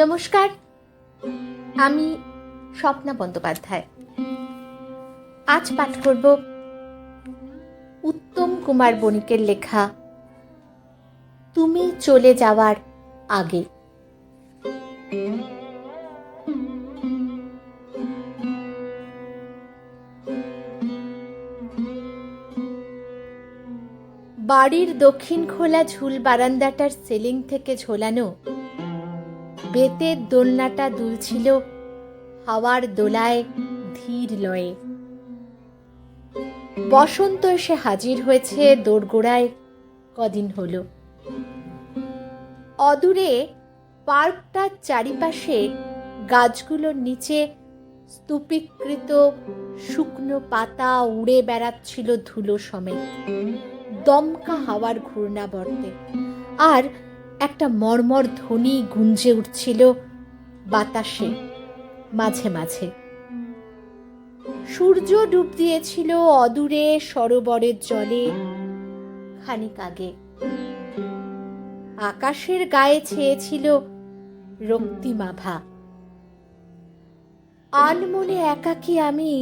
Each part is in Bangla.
নমস্কার। আমি স্বপ্না বন্দ্যোপাধ্যায়। আজ পাঠ করব উত্তম কুমার বণিকের লেখা, তুমি চলে যাওয়ার আগে। বাড়ির দক্ষিণ খোলা ঝুল বারান্দাটার সিলিং থেকে ঝোলানো বেতের দোলনাটা দুলছিল, হাওয়ার দোলায় ধীর লয়ে। বসন্ত এসে হাজির হয়েছে দোরগোড়ায়, কদিন হলো। অদূরে পার্কটার চারিপাশে গাছগুলোর নিচে স্তূপীকৃত শুকনো পাতা উড়ে বেড়াচ্ছিল ধুলো সমেত, দমকা হাওয়ার ঘূর্ণাবর্তে। আর একটা মর্মর ধ্বনি গুঞ্জে উঠছিল বাতাসে, মাঝে মাঝে। সূর্য ডুব দিয়েছিল অদূরে সরোবরের জলে খানিক আগে। আকাশের গায়ে ছেয়েছিল রক্তিমাভা আনমনে একাকী আমি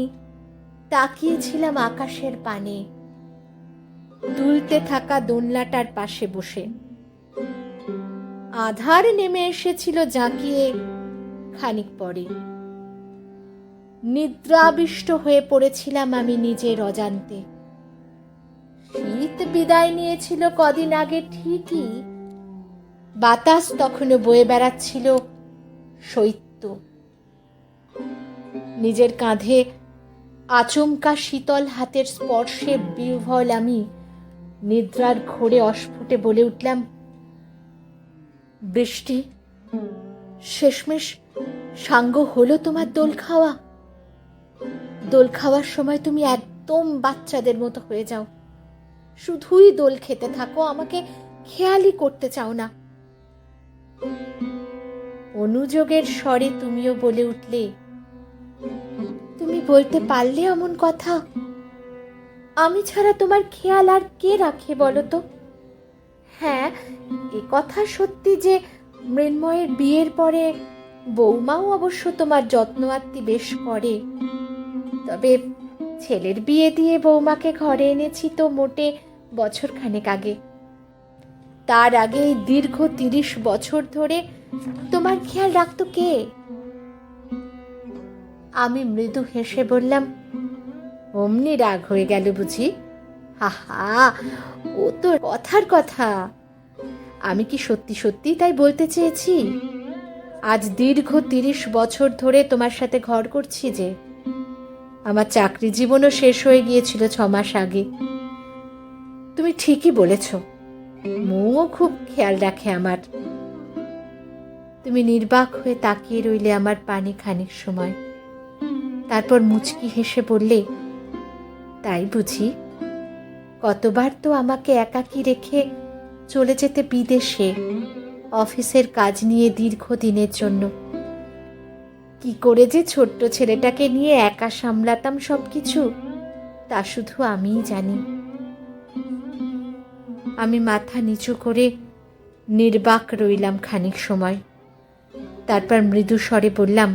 তাকিয়েছিলাম আকাশের পানে, দুলতে থাকা দোলনাটার পাশে বসে। আধার নেমে এসেছিল জাঁকিয়ে খানিক পরে। নিদ্রাবিষ্ট হয়ে পড়েছিলাম আমি নিজের অজান্তে। শীত বিদায় নিয়েছিল কদিন আগে ঠিকই। বাতাস তখনও বয়ে বেড়াচ্ছিল শৈত্য। নিজের কাঁধে আচমকা শীতল হাতের স্পর্শে বিহ্বল আমি নিদ্রার ঘোরে অস্ফুটে বলে উঠলাম বৃষ্টি, শেষমেশ সাঙ্গ হলো তোমার দোল খাওয়া। দোল খাওয়ার সময় তুমি একদম বাচ্চাদের মতো হয়ে যাও। শুধুই দোল খেতে থাকো, আমাকে খেয়ালই করতে চাও না। অনুযোগের স্বরে তুমিও বলে উঠলে, তুমি বলতে পারলে এমন কথা? আমি ছাড়া তোমার খেয়াল আর কে রাখে বলো তো? হ্যাঁ এ কথা সত্যি যে মৃন্ময়ের বিয়ের পরে বৌমাও অবশ্য তোমার যত্ন আত্মি বেশ করে। তবে ছেলের বিয়ে দিয়ে বৌমাকে ঘরে এনেছি তো মোটে বছর খানেক আগে। তার আগে দীর্ঘ তিরিশ বছর ধরে তোমার খেয়াল রাখতো কে? আমি মৃদু হেসে বললাম, অমনি রাগ হয়ে গেল বুঝি? হাহা ও তো কথার কথা। আমি কি সত্যি সত্যি তাই বলতে চেয়েছি? আজ দীর্ঘ তিরিশ বছর ধরে তোমার সাথে ঘর করছি যে। আমার চাকরি জীবনও শেষ হয়ে গিয়েছিল ছ মাস আগে। তুমি ঠিকই বলেছ। মৌও খুব খেয়াল রাখে আমার। তুমি নির্বাক হয়ে তাকিয়ে রইলে আমার পানি খানিক সময়। তারপর মুচকি হেসে বললে, তাই বুঝি কতবার তো আমাকে একাকী রেখে চলে যেতে বিদেশে, অফিসের কাজ নিয়ে দীর্ঘদিনের জন্য। কি করে যে ছোট্ট ছেলেটাকে নিয়ে একা সামলাতাম সব কিছু তা শুধু আমিই জানি। আমি মাথা নিচু করে নির্বাক রইলাম খানিক সময়। তারপর মৃদু স্বরে বললাম,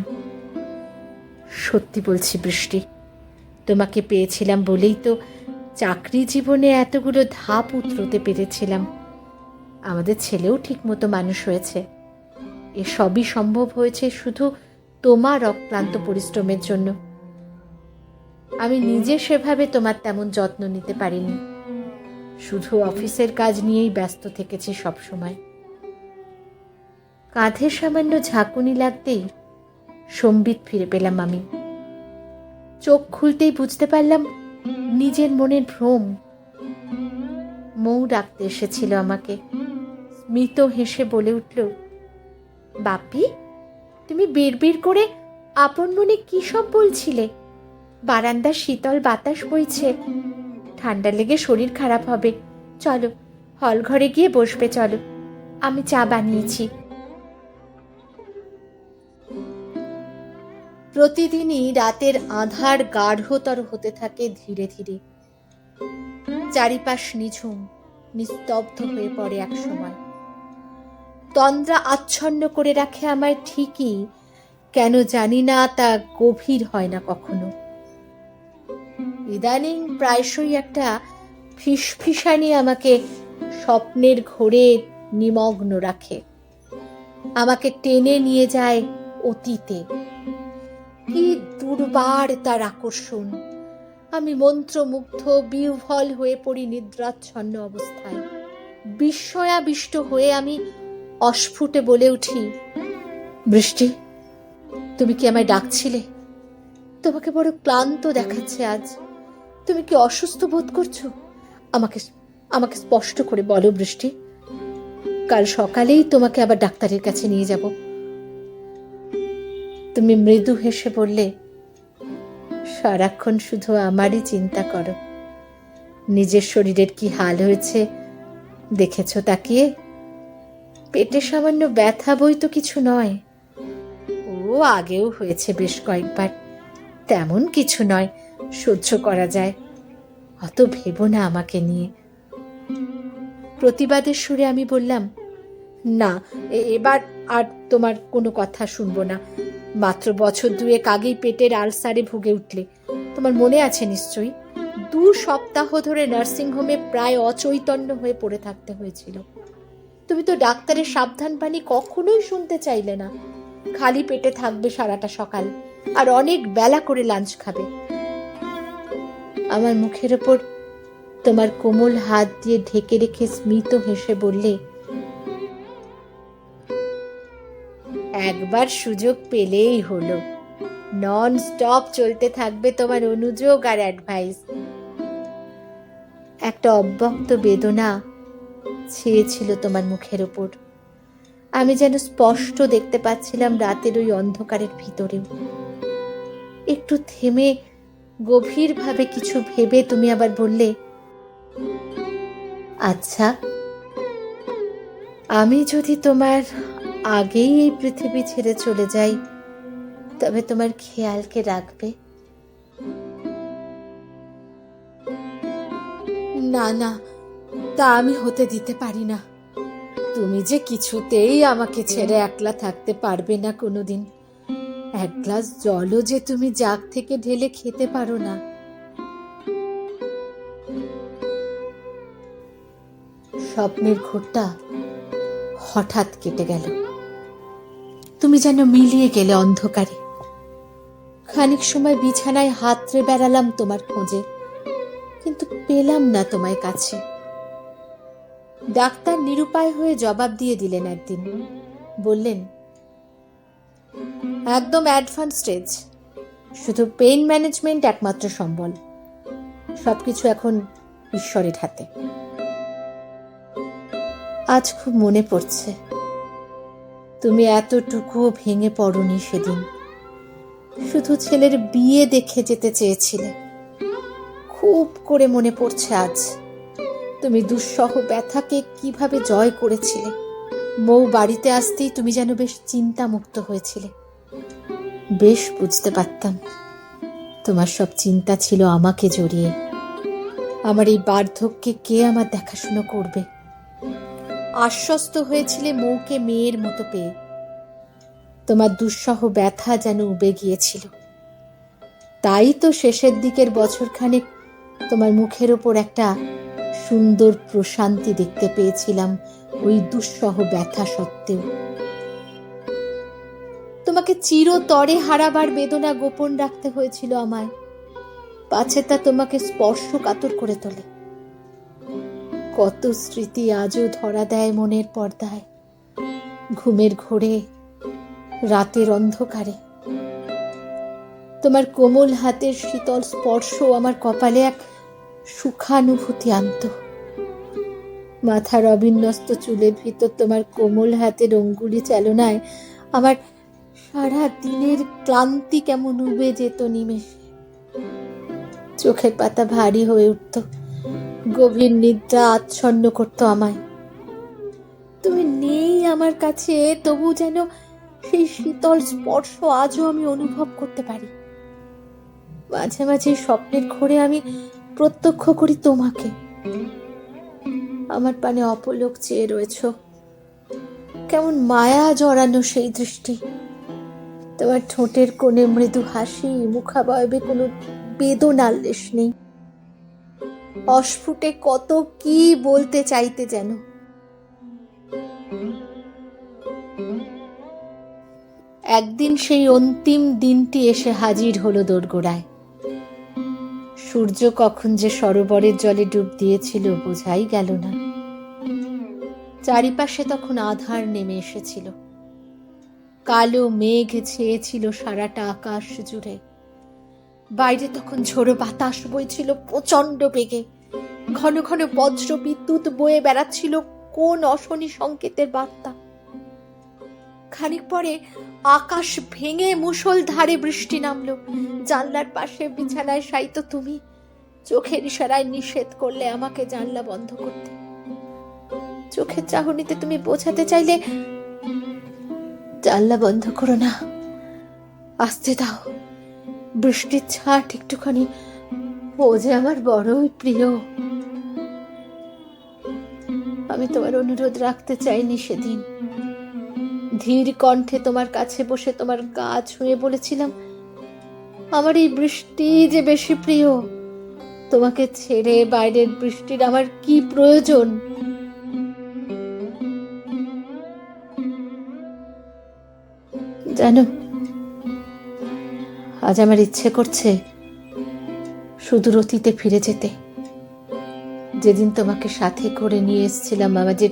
সত্যি বলছি বৃষ্টি, তোমাকে পেয়েছিলাম বলেই তো চাকরি জীবনে এতগুলো ধাপ উতরতে পেরেছিলাম। আমাদের ছেলেও ঠিকমতো মানুষ হয়েছে। এ সবই সম্ভব হয়েছে শুধু তোমার অক্লান্ত পরিশ্রমের জন্য। আমি নিজে সেভাবে তোমার তেমন যত্ন নিতে পারিনি। শুধু অফিসের কাজ নিয়েই ব্যস্ত থেকেছি সবসময়। কাঁধে সামান্য ঝাঁকুনি লাগতেই সম্বিত ফিরে পেলাম আমি। চোখ খুলতেই বুঝতে পারলাম নিজের মনের ভ্রম। মৌ ডাকতে এসেছিল আমাকে। স্মিত হেসে বলে উঠল, বাপি, তুমি বিড়বিড় করে আপন মনে কি সব বলছিলে? বারান্দার শীতল বাতাস বইছে। ঠান্ডা লেগে শরীর খারাপ হবে। চলো, হল ঘরে গিয়ে বসবে, চলো। আমি চা বানিয়েছি। প্রতিদিনই রাতের আধার গাঢ়তর হতে থাকে ধীরে ধীরে। চারিপাশ নিঝুম, নিস্তব্ধ হয়ে পড়ে এক সময়। তন্দ্রা আচ্ছন্ন করে রাখে আমায় ঠিকই, কেন জানি না তা গভীর হয় না কখনো। ইদানিং প্রায়শই একটা ফিসফিসানি আমাকে স্বপ্নের ঘোরে নিমগ্ন রাখে। আমাকে টেনে নিয়ে যায় অতীতে। কি দুর্বার তার আকর্ষণ। আমি মন্ত্রমুগ্ধ, বিহ্বল হয়ে পড়ি নিদ্রাচ্ছন্ন অবস্থায়। বিস্ময়াবিষ্ট হয়ে আমি অস্ফুটে বলে উঠি, বৃষ্টি, তুমি কি আমায় ডাকছিলে? তোমাকে বড় ক্লান্ত দেখাচ্ছে আজ। তুমি কি অসুস্থ বোধ করছ? আমাকে আমাকে স্পষ্ট করে বলো বৃষ্টি। কাল সকালেই তোমাকে আবার ডাক্তারের কাছে নিয়ে যাব। তুমি মৃদু হেসে বললে, সারাক্ষণ শুধু আমারই চিন্তা করো। নিজের শরীরের কি হাল হয়েছে দেখেছ তাকিয়ে? পেটে সামান্য ব্যথা বই তো কিছু নয়। ও আগেও হয়েছে বেশ কয়েকবার। তেমন কিছু নয়, সহ্য করা যায়। অত ভেবো না আমাকে নিয়ে। প্রতিবাদের সুরে আমি বললাম, না এবার আর তোমার কোনো কথা শুনব না। মাত্র বছর দুয়েক আগেই পেটের আলসারে ভুগে উঠলে। তোমার মনে আছে নিশ্চয়ই? দু সপ্তাহ ধরে নার্সিংহোমে প্রায় অচৈতন্য হয়ে পড়ে থাকতে হয়েছিল। তুমি তো ডাক্তারের সাবধান বাণী কখনোই শুনতে চাইলে না। খালি পেটে থাকবে সারাটা সকাল, আর অনেক বেলা করে লাঞ্চ খাবে। আমার মুখের ওপর তোমার কোমল হাত দিয়ে ঢেকে রেখে স্মিত হেসে বললে একবার সুযোগ পেলেই হলো। নন স্টপ চলতে থাকবে তোমার অনুযোগ আর অ্যাডভাইস একটা অব্যক্ত বেদনা ছেয়েছিল তোমার মুখের ওপর আমি যেন স্পষ্ট দেখতে পাচ্ছিলাম রাতের ওই অন্ধকারের ভিতরেও একটু থেমে গভীরভাবে কিছু ভেবে তুমি আবার বললে আচ্ছা আমি যদি তোমার আগেই এই পৃথিবী ছেড়ে চলে যাই। তবে তোমার খেয়ালকে রাখবে। না না, তা আমি হতে দিতে পারি না। তুমি যে কিছুতেই আমাকে ছেড়ে একলা থাকতে পারবে না কোনোদিন। এক গ্লাস জলও যে তুমি জাগ থেকে ঢেলে খেতে পারো না। স্বপ্নের ঘোরটা হঠাৎ কেটে গেল। তুমি যেন মিলিয়ে গেলে অন্ধকারে। খানিক সময় বিছানায় হাতড়ে বেড়ালাম তোমার খোঁজে, কিন্তু পেলাম না তোমায় কাছে। ডাক্তার নিরুপায় হয়ে জবাব দিয়ে দিলেন একদিন। বললেন, একদম অ্যাডভান্স স্টেজ শুধু পেইন ম্যানেজমেন্ট একমাত্র সম্বল। সবকিছু এখন ঈশ্বরের হাতে। আজ খুব মনে পড়ছে। তুমি এতটুকুও ভেঙে পড়নি সেদিন। শুধু ছেলের বিয়ে দেখে যেতে চেয়েছিলে। খুব করে মনে পড়ছে আজ। তুমি দুঃসহ ব্যথাকে কীভাবে জয় করেছিলে। মৌ বাড়িতে আসতেই তুমি যেন বেশ চিন্তামুক্ত হয়েছিলে। বেশ বুঝতে পারতাম। তোমার সব চিন্তা ছিল আমাকে জড়িয়ে। আমার এই বার্ধক্যে কে আমার দেখাশুনো করবে? আশ্বস্ত হয়েছিলে মৌকে মেয়ের মতো পেয়ে। তোমার দুঃসহ ব্যথা যেন উবে গিয়েছিল। তাই তো শেষের দিকের বছরখানেক তোমার মুখের ওপর একটা সুন্দর প্রশান্তি দেখতে পেয়েছিলাম ওই দুঃসহ ব্যথা সত্ত্বেও। তোমাকে চিরতরে হারাবার বেদনা গোপন রাখতে হয়েছিল আমায়। পাছে তা তোমাকে স্পর্শ কাতর করে তোলে। কত স্মৃতি আজও ধরা দেয় মনের পর্দায়। ঘুমের ঘোরে, রাতের অন্ধকারে। তোমার কোমল হাতের শীতল স্পর্শ আমার কপালে এক সুখানুভূতি আনত। মাথার অবিন্যস্ত চুলের ভিতর তোমার কোমল হাতের অঙ্গুলি চালনায় আমার সারা দিনের ক্লান্তি কেমন উবে যেত নিমেষে। চোখের পাতা ভারী হয়ে উঠত। গভীর নিদ্রা আচ্ছন্ন করতো আমায়। তুমি নেই আমার কাছে, তবু যেন সেই শীতল স্পর্শ আজও আমি অনুভব করতে পারি। মাঝে মাঝে স্বপ্নের ঘোরে আমি প্রত্যক্ষ করি তোমাকে। আমার পানে অপলোক চেয়ে রয়েছ। কেমন মায়া জড়ানো সেই দৃষ্টি। তোমার ঠোঁটের কোণে মৃদু হাসি, মুখাবয়বে কোনো বেদনার লেশ নেই। অস্ফুটে কত কি বলতে চাইতে যেন। একদিন সেই অন্তিম দিনটি এসে হাজির হলো দোরগোড়ায়। সূর্য কখন যে সরোবরের জলে ডুব দিয়েছিল বোঝাই গেল না। চারিপাশে তখন আধার নেমে এসেছিল। কালো মেঘ ছেয়েছিল সারাটা আকাশ জুড়ে। বাইরে তখন ঝোড়ো বাতাস বইছিল প্রচণ্ড বেগে। ঘন ঘন বজ্র বিদ্যুৎ বয়ে বেড়াচ্ছিল কোন অশনি সংকেতের বার্তা। খানিক পরে আকাশ ভেঙে মুষল ধারে বৃষ্টি নামলো। জানলার পাশে বিছানায় শায়িত তুমি। চোখের ইশারায় নিষেধ করলে আমাকে জানলা বন্ধ করতে। চোখের চাহনিতে তুমি বোঝাতে চাইলে জানলা বন্ধ করো না। আসতে দাও। বৃষ্টির ছাট একটুখানি। ও যে আমার বড়ই প্রিয়। আমি তোমার অনুরোধ রাখতে চাইনি সেদিন। ধীর কণ্ঠে তোমার কাছে বসে তোমার গা ছুঁয়ে বলেছিলাম, আমার এই বৃষ্টি যে বেশি প্রিয়, তোমাকে ছেড়ে বাইরের বৃষ্টির আমার কি প্রয়োজন? জানো আজ আমার ইচ্ছে করছে সুদূর অতীতে ফিরে যেতে। যেদিন তোমাকে সাথে করে নিয়ে এসেছিলাম আমাদের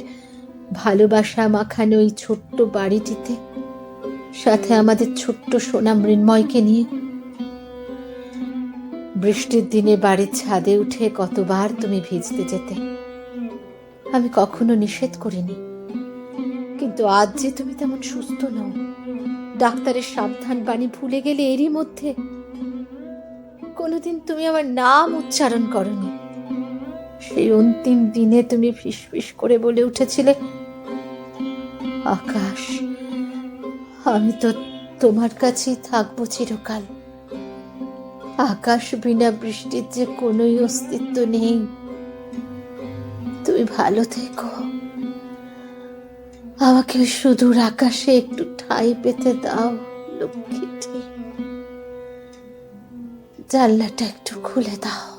ভালোবাসা মাখানো ওই ছোট্ট বাড়িটিতে, সাথে আমাদের ছোট্ট সোনা মৃন্ময়কে নিয়ে। বৃষ্টির দিনে বাড়ির ছাদে উঠে কতবার তুমি ভিজতে যেতে, আমি কখনো নিষেধ করিনি। কিন্তু আজ যে তুমি তেমন সুস্থ নও ডাক্তারের সাবধান বাণী ভুলে গেলে এরই মধ্যে কোনোদিন তুমি আমার নাম উচ্চারণ করনি। সেই অন্তিম দিনে তুমি ফিসফিস করে বলে উঠেছিলে, আকাশ, আমি তো তোমার কাছেই থাকব চিরকাল। আকাশ বিনা বৃষ্টির যে কোনোই অস্তিত্ব নেই। তুমি ভালো থেকো। আমাকে সুদূর আকাশে একটু ঠাঁই পেতে দাও লক্ষ্মীটি। জানলাটা একটু খুলে দাও।